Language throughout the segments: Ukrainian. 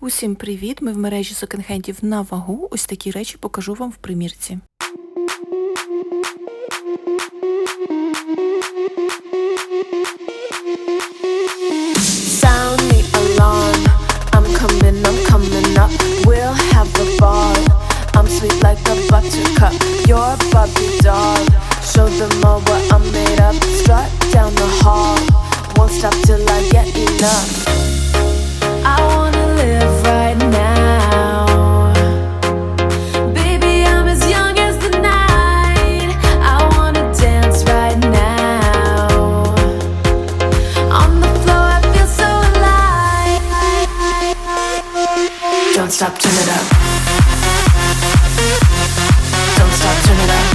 Усім привіт! Ми в мережі секонд-хендів на вагу. Ось такі речі покажу вам в примірці. Sound the alarm. I'm coming, stop, turn it up. Don't stop, turn it up.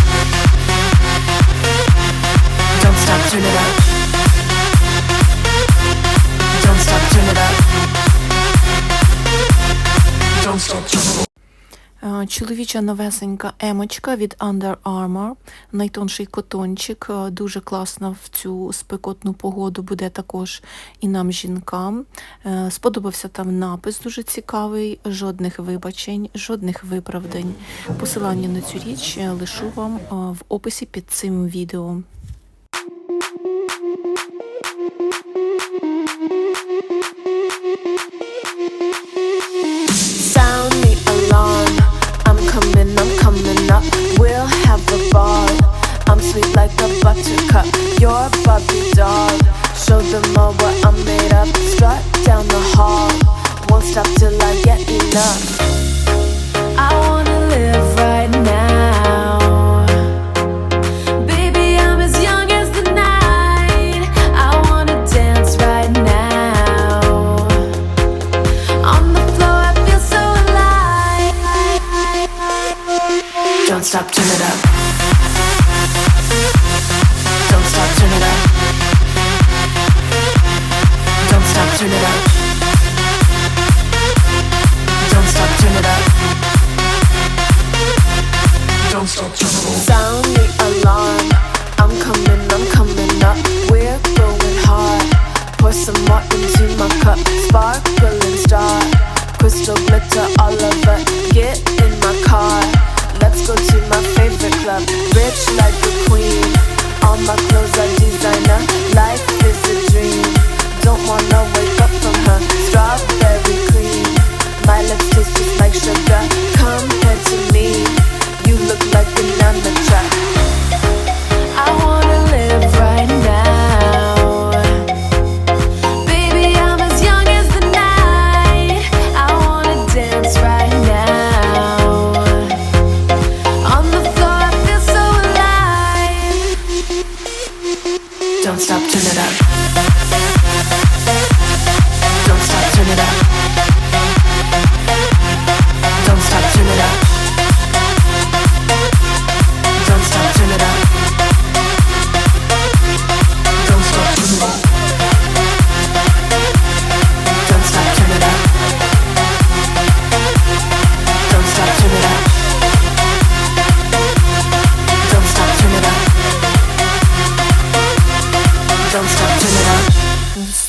Don't stop, turn it up. Don't stop, turn it up. Don't stop, turn it up. Е, Чоловіча новесенька емочка від Under Armour, найтонший котончик, е, дуже класна в цю спекотну погоду буде також і нам, жінкам. Е, Сподобався там напис дуже цікавий, жодних вибачень, жодних виправдань. Посилання на цю річ лишу вам в описі під цим відео. Buttercup. You're a Barbie doll. Show them all what I'm made of. Strut down the hall. Won't stop till I get enough. I wanna live right now. Baby, I'm as young as the night. I wanna dance right now. On the floor, I feel so alive. Don't stop, turn it up. Pour some more into my cup. Sparkling star.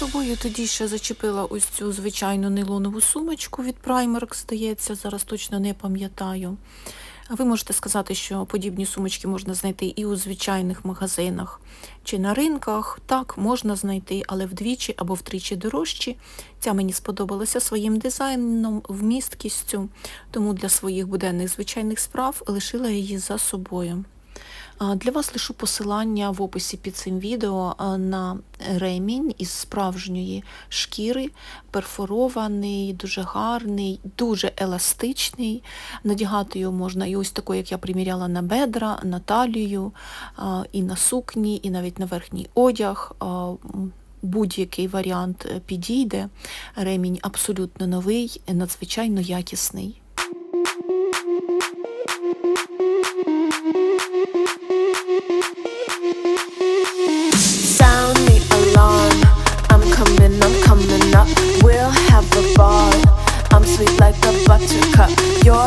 Собою тоді ще зачепила ось цю звичайну нейлонову сумочку від Primark, здається, зараз точно не пам'ятаю. Ви можете сказати, що подібні сумочки можна знайти і у звичайних магазинах чи на ринках. Так, можна знайти, але вдвічі або втричі дорожчі. Ця мені сподобалася своїм дизайном, вмісткістю, тому для своїх буденних звичайних справ лишила її за собою. Для вас лишу посилання в описі під цим відео на ремінь із справжньої шкіри, перфорований, дуже гарний, дуже еластичний. Надягати його можна і ось такою, як я приміряла на бедра, на талію, і на сукні, і навіть на верхній одяг. Будь-який варіант е, підійде. Ремінь абсолютно новий, надзвичайно якісний.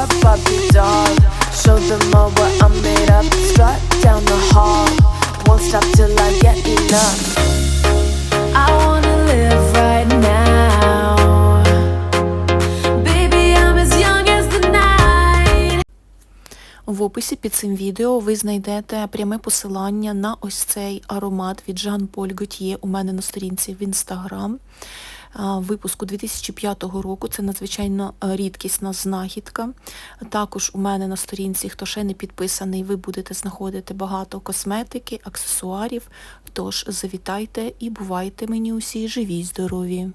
star, Barbie doll. Show them all what I'm made up. Strut down the hall, won't stop till I get enough. I wanna live right now. Baby, I'm as young as the night. В описі під цим відео ви знайдете пряме посилання на ось цей аромат від Jean Paul Gaultier у мене на сторінці в інстаграм. Випуску 2005 року це надзвичайно е, рідкісна знахідка. Також у мене на сторінці, хто ще не підписаний, ви будете знаходити багато косметики, аксесуарів. Тож завітайте і бувайте мені усі живі й здорові.